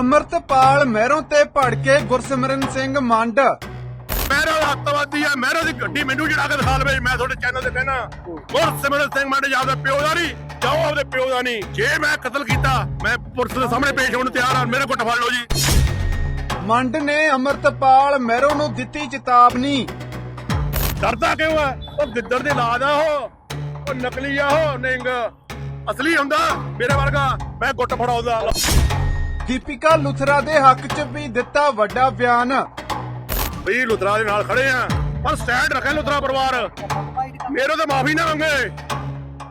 ਅਮਰਤਪਾਲ ਮਹਿਰੋਂ ਤੇ ਭੜ ਕੇ ਗੁਰਸਿਮਰਨ ਸਿੰਘ ਮੰਡ। ਮਹਿਰੋ ਦਾ ਅੱਤਵਾਦੀ ਆ ਮਹਿਰੋ ਦੀ ਗੱਡੀ ਮੈਨੂੰ ਜਿਹੜਾ ਕੇ ਦਿਖਾ ਲਵੇ ਮੈਂ ਤੁਹਾਡੇ ਚੈਨਲ ਤੇ ਕਹਿਣਾ ਗੁਰ ਸਿਮਰਨ ਸਿੰਘ ਮੰਡ ਜਾਂਦਾ ਪਿਓ ਦਾ ਨਹੀਂ ਜਾਓ ਆਪਦੇ ਪਿਓ ਦਾ ਨਹੀਂ। ਜੇ ਮੈਂ ਕਤਲ ਕੀਤਾ ਮੈਂ ਪੁਲਿਸ ਦੇ ਸਾਹਮਣੇ ਪੇਸ਼ ਹੋਣ ਨੂੰ ਤਿਆਰ ਹਾਂ ਮੇਰੇ ਕੋਲ ਫੜ ਲਓ ਜੀ। ਮੰਡ ਨੇ ਅਮਰਤਪਾਲ ਮਹਿਰੋਂ ਨੂੰ ਦਿੱਤੀ ਚੇਤਾਵਨੀ। ਡਰਦਾ ਕਿਉਂ ਆ? ਉਹ ਗਿੱਦੜ ਦੇ ਲਾਦ ਆ ਉਹ। ਉਹ ਨਕਲੀ ਆ ਉਹ ਨਿੰਗ। ਅਸਲੀ ਹੁੰਦਾ ਮੇਰੇ ਵਰਗਾ। ਮੈਂ ਗੁੱਟ ਫੜਾਉਂਦਾ। ਦੀਪਿਕਾ ਲੁਥਰਾ ਦੇ ਹੱਕ 'ਚ ਵੀ ਦਿੱਤਾ ਵੱਡਾ ਬਿਆਨ। ਵੀ ਲੁਧਰਾ ਦੇ ਨਾਲ ਖੜੇ ਆ। ਪਰ ਸਟੈਂਡ ਰੱਖੇ ਲੁਧਰਾ ਪਰਿਵਾਰ। ਮੇਰੇ ਤੋਂ ਮਾਫੀ ਨਾ ਮੰਗੇ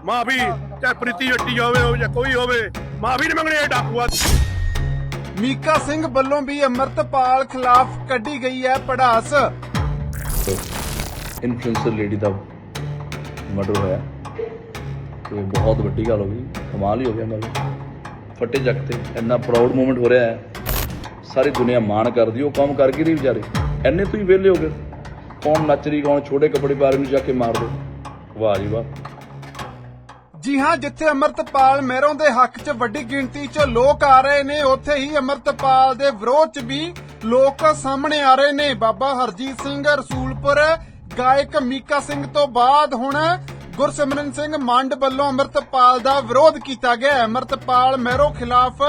ਮਾਫੀ ਚਾਹੇ ਪ੍ਰੀਤੀ ਜੱਟੀ ਹੋਵੇ ਹੋਵੇ ਜਾਂ ਕੋਈ ਹੋਵੇ ਮਾਫੀ ਨਹੀਂ ਮੰਗਣੀ ਇਹ ਡਾਕੂਆ ਮੀਕਾ ਸਿੰਘ ਵੱਲੋਂ ਵੀ ਅਮਰਤਪਾਲ ਖਿਲਾਫ ਕੱਢੀ ਗਈ ਹੈ ਪੜਾਸ। ਇਨਫਲੂਐਂਸਰ ਲੇਡੀ ਦਾ ਮਰਡਰ ਹੋਇਆ। ਤੇ ਬਹੁਤ ਵੱਡੀ ਗੱਲ ਹੋ ਗਈ। ਕਮਾਲ ਹੀ ਹੋ ਗਿਆ ਮਤਲਬ। ਫੱਟੇ ਜੱਗ ਤੇ ਇੰਨਾ ਪ੍ਰਾਊਡ ਮੂਮੈਂਟ ਹੋ ਰਿਹਾ ਹੈ। ਸਾਰੀ ਦੁਨੀਆ ਮਾਣ ਕਰਦੀ, ਉਹ ਕੰਮ ਕਰ ਕੀ ਰਹੀ ਵਿਚਾਰੇ। ਐਨੇ ਤੁਸੀਂ ਵਿਹਲੇ ਹੋ ਗਏ। ਕੌਣ ਨੱਚ ਰਹੀ, ਕੌਣ ਛੋਟੇ ਕੱਪੜੇ ਪਾ ਰਹੀ ਨੂੰ ਜਾ ਕੇ ਮਾਰ ਦੋ। ਵਾਹ ਜੀ ਵਾਹ। ਜੀ ਹਾਂ, ਜਿੱਥੇ ਅਮਰਤਪਾਲ ਮਹਿਰੋਂ ਦੇ ਹੱਕ 'ਚ ਵੱਡੀ ਗਿਣਤੀ 'ਚ ਲੋਕ ਆ ਰਹੇ ਨੇ, ਉੱਥੇ ਹੀ ਅਮਰਤਪਾਲ ਦੇ ਵਿਰੋਧ 'ਚ ਵੀ ਲੋਕ ਸਾਹਮਣੇ ਆ ਰਹੇ ਨੇ। ਬਾਬਾ ਹਰਜੀਤ ਸਿੰਘ ਰਸੂਲਪੁਰ, ਗਾਇਕ ਮੀਕਾ ਸਿੰਘ ਤੋਂ ਬਾਅਦ ਹੁਣ ਗੁਰਸਿਮਰਨ ਸਿੰਘ ਮੰਡ ਵੱਲੋਂ ਅਮਰਤਪਾਲ ਦਾ ਵਿਰੋਧ ਕੀਤਾ ਗਿਆ। ਹੈ ਅਮਰਤਪਾਲ ਮਹਿਰੋਂ ਖਿਲਾਫ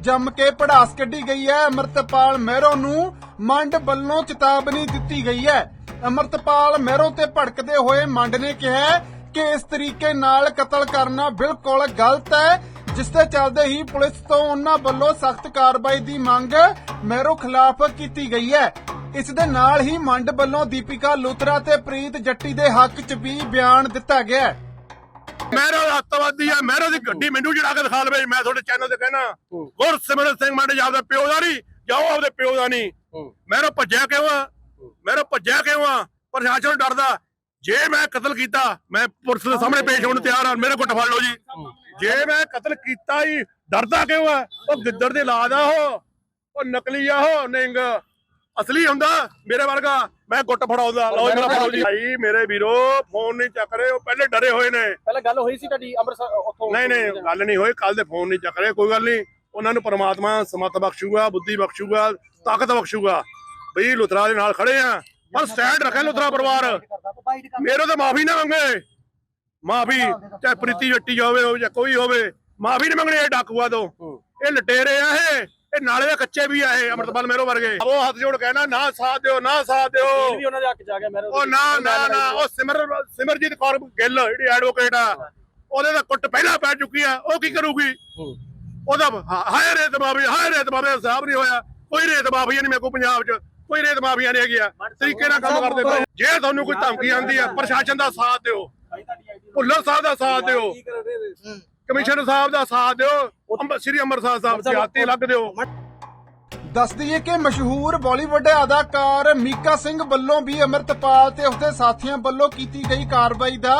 ਜੰਮ ਕੇ ਪੜਾਸ ਕੱਢੀ ਗਈ ਹੈ। ਅਮਰਤਪਾਲ ਮਹਿਰੋਂ ਨੂੰ ਮੰਡ ਵੱਲੋਂ ਚੇਤਾਵਨੀ ਦਿੱਤੀ ਗਈ ਹੈ। ਅਮਰਤਪਾਲ ਮਹਿਰੋਂ ਤੇ ਭੜਕਦੇ ਹੋਏ ਮੰਡ ਨੇ ਕਿਹਾ ਕਿ ਇਸ ਤਰੀਕੇ ਨਾਲ ਕਤਲ ਕਰਨਾ ਬਿਲਕੁਲ ਗਲਤ ਹੈ। ਜਿਸ ਦੇ ਚੱਲਦੇ ਹੀ ਪੁਲਿਸ ਤੋਂ ਉਹਨਾਂ ਵੱਲੋਂ ਸਖਤ ਕਾਰਵਾਈ ਦੀ ਮੰਗ ਮਹਿਰੋ ਖਿਲਾਫ ਕੀਤੀ ਗਈ ਹੈ। ਇਸ ਦੇ ਨਾਲ ਹੀ ਮੰਡ ਵੱਲੋਂ ਦੀਪਿਕਾ ਲੂਤਰਾ ਤੇ ਪ੍ਰੀਤ ਜੱਟੀ ਦੇ ਹੱਕ 'ਚ ਵੀ ਬਿਆਨ ਦਿੱਤਾ ਗਿਆ ਹੈ। ਮਹਿਰੋ ਦਾ ਅੱਤਵਾਦੀ ਆ, ਮਹਿਰੋ ਦੀ ਗੱਡੀ ਮੈਨੂੰ ਜਿਹੜਾ ਕੇ ਦਿਖਾ ਲਵੇ ਮੈਂ ਤੁਹਾਡੇ ਚੈਨਲ ਤੇ ਕਹਿਣਾ। ਗੁਰ ਸਿੰਘ ਮੰਡ ਜਾਂਦਾ ਪਿਓ ਦਾ ਨਹੀਂ ਜਾਓ ਆਪਦੇ ਪਿਓ ਦਾ ਨਹੀਂ। ਮਹਿਰੋ ਭੱਜਿਆ ਕਿਉਂ ਆ? ਮਹਿਰੋ ਭੱਜਿਆ ਕਿਉਂ ਆ? ਪ੍ਰਸ਼ਾਸਨ ਡਰਦਾ। ਜੇ ਮੈਂ ਕਤਲ ਕੀਤਾ, ਮੈਂ ਪੁਲਿਸ ਦੇ ਸਾਹਮਣੇ ਪੇਸ਼ ਹੋਣ ਨੂੰ ਤਿਆਰ ਹਾਂ ਮੇਰੇ ਕੋਲ ਫੜ ਲਓ ਜੀ। ਜੇ ਮੈਂ ਕਤਲ ਕੀਤਾ ਹੀ ਡਰਦਾ ਕਿਉਂ ਆ? ਉਹ ਗਿੱਦੜ ਦੇ ਲਾਦ ਆ ਉਹ। ਉਹ ਨਕਲੀ ਆ ਉਹ, ਨਿੰਗ। ਅਸਲੀ ਹੁੰਦਾ ਮੇਰੇ ਵਰਗਾ। ਮੈਂ ਗੁੱਟ ਫੜਾਉਂਦਾ। ਲਓ ਮੇਰਾ ਫੜਾਓ ਜੀ। ਭਾਈ ਮੇਰੇ ਵੀਰੋ ਫੋਨ ਨਹੀਂ ਚੱਕ ਰਹੇ ਉਹ ਪਹਿਲੇ ਡਰੇ ਹੋਏ ਨੇ। ਪਹਿਲਾਂ ਗੱਲ ਹੋਈ ਸੀ ਤੁਹਾਡੀ ਅੰਮ੍ਰਿਤਸਰ ਉੱਥੋਂ ਨਹੀਂ ਨਹੀਂ ਗੱਲ ਨਹੀਂ ਹੋਈ ਕੱਲ ਦੇ ਫੋਨ ਨਹੀਂ ਚੱਕ ਰਹੇ ਕੋਈ ਗੱਲ ਨਹੀਂ। ਉਹਨਾਂ ਨੂੰ ਪ੍ਰਮਾਤਮਾ ਸਮਤ ਬਖਸ਼ੂਗਾ ਬੁੱਧੀ ਬਖਸ਼ੂਗਾ ਤਾਕਤ ਬਖਸ਼ੂਗਾ। ਬਈ ਲੁਧਰਾ ਦੇ ਨਾਲ ਖੜੇ ਆ। ਪਰ ਸਟੈਂਡ ਰੱਖੇ ਲੁਧਰਾ ਪਰਿਵਾਰ। ਮੇਰੇ ਤੋਂ ਮਾਫੀ ਨਾ ਮੰਗੇ। ਮਾਫੀ ਚਾਹੇ ਪ੍ਰੀਤੀ ਜੱਟੀ ਹੋਵੇ ਹੋਵੇ ਜਾਂ ਕੋਈ ਹੋਵੇ ਮਾਫੀ ਨਹੀਂ ਮੰਗਣੀ ਇਹ ਡਾਕੂਆ ਤੋਂ। ਇਹ ਲਟੇਰੇ ਆ ਇਹ। ਇਹ ਨਾਲੇ ਦੇ ਕੱਚੇ ਵੀ ਆ ਇਹ ਅਮਰਤਪਾਲ ਮੇਰੋ ਵਰਗੇ। ਉਹ ਹੱਥ ਜੋੜ ਕਹਿਣਾ ਨਾ ਸਾਥ ਦਿਓ ਨਾ ਸਾਥ ਦਿਓ। ਵੀ ਉਹਨਾਂ ਦੇ ਹੱਕ ਆ ਗਿਆ ਮੇਰੇ ਉਹ ਨਾ ਨਾ ਨਾ। ਉਹ ਸਿਮਰ ਸਿਮਰਜੀਤ ਕੌਰ ਗਿੱਲ ਜਿਹੜੀ ਐਡਵੋਕੇਟ ਆ ਉਹਦੇ ਦਾ ਕੁੱਟ ਪਹਿਲਾਂ ਪੈ ਚੁੱਕੀ ਆ। ਉਹ ਕੀ ਕਰੂਗੀ? ਉਹਦਾ ਹਾਏ ਰੇਤ ਮਾਫੀ ਹਾਏ ਰੇਤ ਮਾਫੀ ਸਾਹਿਬ ਨਹੀਂ ਹੋਇਆ। ਕੋਈ ਰੇਤ ਮਾਫੀਆ ਨਹੀਂ ਮੇਰੇ ਕੋਲ ਪੰਜਾਬ 'ਚ। ਕੋਈ ਰੇਤ ਮਾਫੀਆ ਨਹੀਂ ਹੈਗੀਆਂ ਤਰੀਕੇ ਨਾਲ ਕੰਮ ਕਰਦੇ ਪਏ। ਜੇ ਤੁਹਾਨੂੰ ਕੋਈ ਧਮਕੀ ਆਉਂਦੀ ਆ ਪ੍ਰਸ਼ਾਸਨ ਦਾ ਸਾਥ ਦਿਓ। ਭੁੱਲਰ ਸਾਹਿਬ ਦਾ ਸਾਥ ਦਿਓ। ਕਮਿਸ਼ਨਰ ਸਾਹਿਬ ਦਾ ਸਾਥ ਦਿਓ। ਸ੍ਰੀ ਅੰਮ੍ਰਿਤਸਰ ਸਾਹਿਬ ਸਿਆਤੀ ਲੱਗ ਦਿਓ। ਦੱਸ ਦਈਏ ਕਿ ਮਸ਼ਹੂਰ ਬਾਲੀਵੁੱਡ ਅਦਾਕਾਰ ਮੀਕਾ ਸਿੰਘ ਵੱਲੋਂ ਵੀ ਅਮਰਤਪਾਲ ਤੇ ਉਸਦੇ ਸਾਥੀਆਂ ਵੱਲੋਂ ਕੀਤੀ ਗਈ ਕਾਰਵਾਈ ਦਾ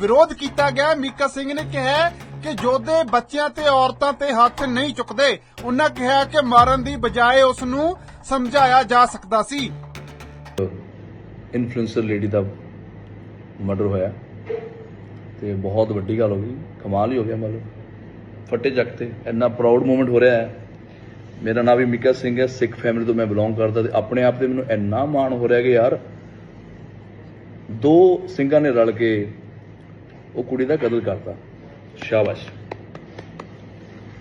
ਵਿਰੋਧ ਕੀਤਾ ਗਿਆ। ਮੀਕਾ ਸਿੰਘ ਨੇ ਕਿਹਾ ਕਿ ਜੋਧੇ ਬੱਚਿਆਂ ਤੇ ਔਰਤਾਂ ਤੇ ਹੱਥ ਨਹੀਂ ਚੁੱਕਦੇ। ਉਹਨਾਂ ਕਿਹਾ ਕਿ ਮਾਰਨ ਦੀ ਬਜਾਏ ਉਸ ਨੂੰ ਸਮਝਾਇਆ ਜਾ ਸਕਦਾ ਸੀ। ਇਨਫਲੂਐਂਸਰ ਲੇਡੀ ਦਾ ਮਰਡਰ ਹੋਇਆ। ਤੇ ਬਹੁਤ ਵੱਡੀ ਗੱਲ ਹੋ ਗਈ। ਕਮਾਲ ਹੀ ਹੋ ਗਿਆ ਮਤਲਬ। ਫੱਟੇ ਜੱਗ ਤੇ ਇੰਨਾ ਪ੍ਰਾਊਡ ਮੂਮੈਂਟ ਹੋ ਰਿਹਾ ਹੈ। ਮੇਰਾ ਨਾਮ ਵੀ ਮਿਕਾ ਸਿੰਘ ਹੈ। ਸਿੱਖ ਫੈਮਿਲੀ ਤੋਂ ਮੈਂ ਬਿਲੋਂਗ ਕਰਦਾ ਤੇ ਆਪਣੇ ਆਪ ਤੇ ਮੈਨੂੰ ਇੰਨਾ ਮਾਣ ਹੋ ਰਿਹਾ ਕਿ ਯਾਰ ਦੋ ਸਿੰਘਾਂ ਨੇ ਰਲ ਕੇ ਉਹ ਕੁੜੀ ਦਾ ਕਤਲ ਕਰਤਾ। ਸ਼ਾਬਾਸ਼।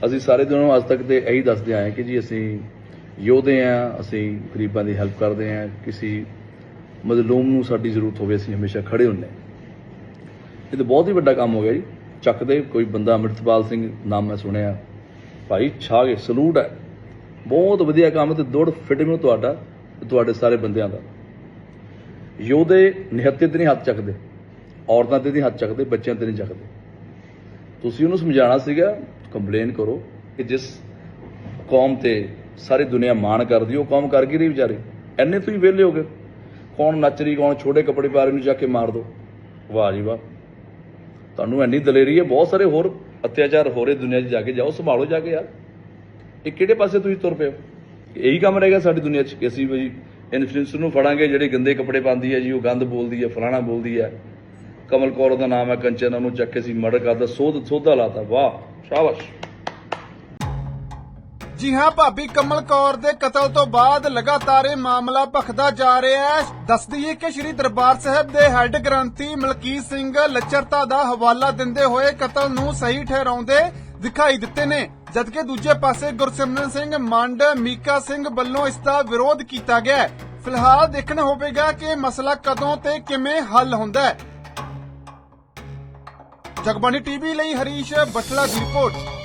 ਅਸੀਂ ਸਾਰੇ ਦਿਨੋਂ ਅੱਜ ਤੱਕ ਤੇ ਇਹੀ ਦੱਸਦੇ ਆਏ ਕਿ ਜੀ ਅਸੀਂ ਯੋਧੇ ਆ ਅਸੀਂ ਗਰੀਬਾਂ ਦੀ ਹੈਲਪ ਕਰਦੇ ਆ ਕਿਸੇ ਮਜ਼ਲੂਮ ਨੂੰ ਸਾਡੀ ਜ਼ਰੂਰਤ ਹੋਵੇ, ਅਸੀਂ ਹਮੇਸ਼ਾ ਖੜੇ ਹੁੰਨੇ ਇਹ ਤਾਂ ਬਹੁਤ ਹੀ ਵੱਡਾ ਕੰਮ ਹੋ ਗਿਆ ਜੀ। ਚੱਕਦੇ ਕੋਈ ਬੰਦਾ ਅੰਮ੍ਰਿਤਪਾਲ ਸਿੰਘ, ਨਾਮ ਮੈਂ ਸੁਣਿਆ। ਭਾਈ ਛਾਗੇ ਸਲੂਟ ਹੈ। ਬਹੁਤ ਵਧੀਆ ਕੰਮ ਤੇ ਦੌੜ ਫਿਟ ਮੈਨੂੰ ਤੁਹਾਡਾ ਤੁਹਾਡੇ ਸਾਰੇ ਬੰਦਿਆਂ ਦਾ। ਯੋਧੇ ਨਿਹੱਤੇ ਤੇ ਨਹੀਂ ਹੱਥ ਚੱਕਦੇ। ਔਰਤਾਂ ਤੇ ਨਹੀਂ ਹੱਥ ਚੱਕਦੇ, ਬੱਚਿਆਂ ਤੇ ਨਹੀਂ ਚੱਕਦੇ। ਤੁਸੀਂ ਉਹਨੂੰ ਸਮਝਾਉਣਾ ਸੀਗਾ ਕੰਪਲੇਨ ਕਰੋ ਕਿ ਜਿਸ ਕੌਮ ਤੇ ਸਾਰੀ ਦੁਨੀਆ ਮਾਣ ਕਰਦੀ, ਉਹ ਕੌਮ ਕਰ ਕੀ ਰਹੀ ਵਿਚਾਰੇ। ਐਨੇ ਤੁਸੀਂ ਵਿਹਲੇ ਹੋ ਗਏ। ਕੌਣ ਨੱਚ ਰਹੀ, ਕੌਣ ਛੋਟੇ ਕੱਪੜੇ ਪਾ ਰਹੀ ਨੂੰ ਜਾ ਕੇ ਮਾਰ ਦੋ। ਵਾਹ ਜੀ ਵਾਹ। ਤੁਹਾਨੂੰ ਐਨੀ ਦਲੇਰੀ ਹੈ, ਬਹੁਤ ਸਾਰੇ ਹੋਰ ਅਤਿਆਚਾਰ ਹੋ ਰਹੇ ਦੁਨੀਆ 'ਚ ਜਾ ਕੇ, ਜਾਓ, ਸੰਭਾਲੋ ਜਾ ਕੇ ਯਾਰ। ਇਹ ਕਿਹੜੇ ਪਾਸੇ ਤੁਸੀਂ ਤੁਰ ਪਏ ਹੋ? ਇਹੀ ਕੰਮ ਰਹਿ ਗਿਆ ਸਾਡੀ ਦੁਨੀਆ 'ਚ ਕਿ ਅਸੀਂ ਵੀ ਇਨਫਲੂਐਂਸਰ ਨੂੰ ਫੜਾਂਗੇ, ਜਿਹੜੇ ਗੰਦੇ ਕੱਪੜੇ ਪਾਉਂਦੀ ਹੈ ਜੀ, ਉਹ ਗੰਦ ਬੋਲਦੀ ਹੈ, ਫਲਾਣਾ ਬੋਲਦੀ ਹੈ। ਕਮਲ ਕੌਰ ਦਾ ਨਾਮ ਹੈ, ਕੰਚਨ, ਉਹਨੂੰ ਚੱਕ ਕੇ ਸੀ ਮਰਡਰ ਕਰਦਾ ਸੋਧ ਸੋਧਾ ਲਾਤਾ। ਵਾਹ, ਸ਼ਾਬਾਸ਼। ਜੀ ਹਾਂ, ਭਾਬੀ ਕਮਲ ਕੌਰ ਦੇ ਕਤਲ ਤੋਂ ਬਾਅਦ ਲਗਾਤਾਰ ਇਹ ਮਾਮਲਾ ਭਖਦਾ ਜਾ ਰਿਹਾ ਹੈ। ਦੱਸਦੀ ਹੈ ਕਿ ਸ੍ਰੀ ਦਰਬਾਰ ਸਾਹਿਬ ਦੇ ਹੈੱਡ ਗ੍ਰੰਥੀ ਮਲਕੀਤ ਸਿੰਘ ਲੱਚਰਤਾ ਦਾ ਹਵਾਲਾ ਦਿੰਦੇ ਹੋਏ ਕਤਲ ਨੂੰ ਸਹੀ ਠਹਿਰਾਉਂਦੇ ਦਿਖਾਈ ਦਿੱਤੇ ਨੇ, ਜਦਕਿ ਦੂਜੇ ਪਾਸੇ ਗੁਰਸਿਮਰਨ ਸਿੰਘ ਮੰਡ, ਮੀਕਾ ਸਿੰਘ ਵੱਲੋਂ ਇਸ ਦਾ ਵਿਰੋਧ ਕੀਤਾ ਗਿਆ ਫਿਲਹਾਲ ਦੇਖਣਾ ਹੋਵੇਗਾ ਕਿ ਇਹ ਮਸਲਾ ਕਦੋਂ ਤੇ ਕਿਵੇਂ ਹੱਲ ਹੁੰਦਾ ਹੈ। ਜਗਬਾਣੀ ਟੀਵੀ ਲਈ ਹਰੀਸ਼ ਬਟਲਾ ਦੀ ਰਿਪੋਰਟ।